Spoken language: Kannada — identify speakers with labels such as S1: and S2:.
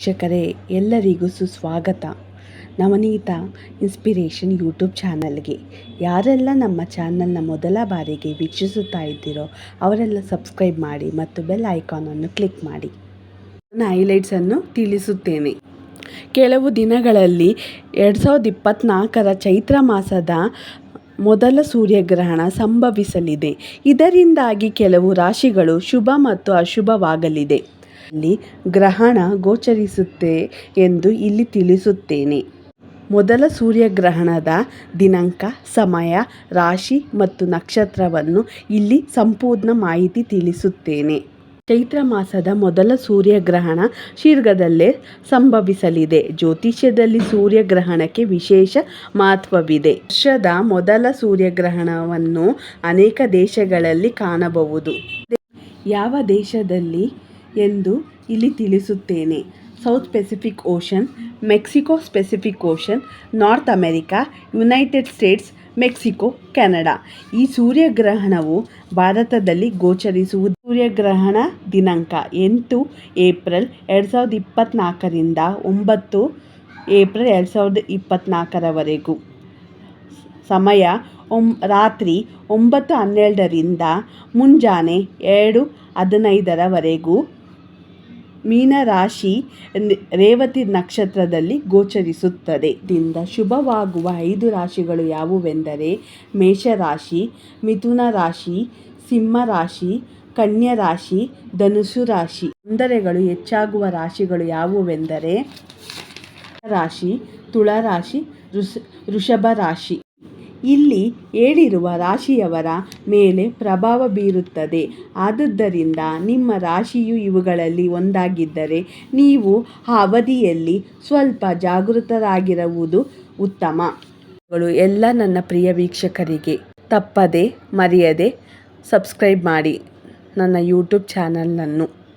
S1: ವೀಕ್ಷಕರೇ, ಎಲ್ಲರಿಗೂ ಸುಸ್ವಾಗತ. ನವನೀತ ಇನ್ಸ್ಪಿರೇಷನ್ ಯೂಟ್ಯೂಬ್ ಚಾನಲ್ಗೆ. ಯಾರೆಲ್ಲ ನಮ್ಮ ಚಾನಲ್ನ ಮೊದಲ ಬಾರಿಗೆ ವೀಕ್ಷಿಸುತ್ತಾ ಇದ್ದೀರೋ, ಅವರೆಲ್ಲ ಸಬ್ಸ್ಕ್ರೈಬ್ ಮಾಡಿ ಮತ್ತು ಬೆಲ್ ಐಕಾನನ್ನು ಕ್ಲಿಕ್ ಮಾಡಿ. ನನ್ನ ಹೈಲೈಟ್ಸನ್ನು ತಿಳಿಸುತ್ತೇನೆ. ಕೆಲವು ದಿನಗಳಲ್ಲಿ ಎರಡು ಸಾವಿರದ ಇಪ್ಪತ್ತ್ನಾಲ್ಕರ ಚೈತ್ರ ಮಾಸದ ಮೊದಲ ಸೂರ್ಯಗ್ರಹಣ ಸಂಭವಿಸಲಿದೆ. ಇದರಿಂದಾಗಿ ಕೆಲವು ರಾಶಿಗಳು ಶುಭ ಮತ್ತು ಅಶುಭವಾಗಲಿದೆ. ಇಲ್ಲಿ ಗ್ರಹಣ ಗೋಚರಿಸುತ್ತೆ ಎಂದು ಇಲ್ಲಿ ತಿಳಿಸುತ್ತೇನೆ. ಮೊದಲ ಸೂರ್ಯಗ್ರಹಣದ ದಿನಾಂಕ, ಸಮಯ, ರಾಶಿ ಮತ್ತು ನಕ್ಷತ್ರವನ್ನು ಇಲ್ಲಿ ಸಂಪೂರ್ಣ ಮಾಹಿತಿ ತಿಳಿಸುತ್ತೇನೆ. ಚೈತ್ರ ಮಾಸದ ಮೊದಲ ಸೂರ್ಯಗ್ರಹಣ ಶೀರ್ಘದಲ್ಲೇ ಸಂಭವಿಸಲಿದೆ. ಜ್ಯೋತಿಷ್ಯದಲ್ಲಿ ಸೂರ್ಯಗ್ರಹಣಕ್ಕೆ ವಿಶೇಷ ಮಹತ್ವವಿದೆ. ವರ್ಷದ ಮೊದಲ ಸೂರ್ಯಗ್ರಹಣವನ್ನು ಅನೇಕ ದೇಶಗಳಲ್ಲಿ ಕಾಣಬಹುದು. ಯಾವ ದೇಶದಲ್ಲಿ? ಎಂದು ಇಲ್ಲಿ ತಿಳಿಸುತ್ತೇನೆ. South Pacific Ocean Mexico specific ocean North America United States Mexico Canada ಈ ಸೂರ್ಯಗ್ರಹಣವು ಭಾರತದಲ್ಲಿ ಗೋಚರಿಸುವುದು. ಸೂರ್ಯಗ್ರಹಣ ದಿನಾಂಕ ಎಂಟು ಏಪ್ರಿಲ್ ಎರಡು ಸಾವಿರದ ಇಪ್ಪತ್ತ್ನಾಲ್ಕರಿಂದ ಒಂಬತ್ತು ಏಪ್ರಿಲ್ ಎರಡು ಸಾವಿರದ ಇಪ್ಪತ್ತ್ನಾಲ್ಕರವರೆಗೂ ಸಮಯ ಒಂ, ರಾತ್ರಿ ಒಂಬತ್ತು ಹನ್ನೆರಡರಿಂದ ಮುಂಜಾನೆ ಎರಡು ಹದಿನೈದರವರೆಗೂ. ಮೀನರಾಶಿ ರೇವತಿ ನಕ್ಷತ್ರದಲ್ಲಿ ಗೋಚರಿಸುತ್ತದೆ. ದಿಂದ ಶುಭವಾಗುವ ಐದು ರಾಶಿಗಳು ಯಾವುವೆಂದರೆ ಮೇಷರಾಶಿ, ಮಿಥುನ ರಾಶಿ ಸಿಂಹ ರಾಶಿ ಕನ್ಯಾ ರಾಶಿ ಧನುಸು ರಾಶಿ. ತೊಂದರೆಗಳು ಹೆಚ್ಚಾಗುವ ರಾಶಿಗಳು ಯಾವುವೆಂದರೆ ರಾಶಿ ತುಳರಾಶಿ, ಋಷ ವೃಷಭ ರಾಶಿ. ಇಲ್ಲಿ ಹೇಳಿರುವ ರಾಶಿಯವರ ಮೇಲೆ ಪ್ರಭಾವ ಬೀರುತ್ತದೆ. ಆದುದರಿಂದ ನಿಮ್ಮ ರಾಶಿಯು ಇವುಗಳಲ್ಲಿ ಒಂದಾಗಿದ್ದರೆ ನೀವು ಆ ಅವಧಿಯಲ್ಲಿ ಸ್ವಲ್ಪ ಜಾಗೃತರಾಗಿರುವುದು ಉತ್ತಮ. ಎಲ್ಲ ನನ್ನ ಪ್ರಿಯ ವೀಕ್ಷಕರಿಗೆ. ತಪ್ಪದೆ, ಮರೆಯದೆ, ಸಬ್ಸ್ಕ್ರೈಬ್ ಮಾಡಿ ನನ್ನ ಯೂಟ್ಯೂಬ್ ಚಾನಲನ್ನು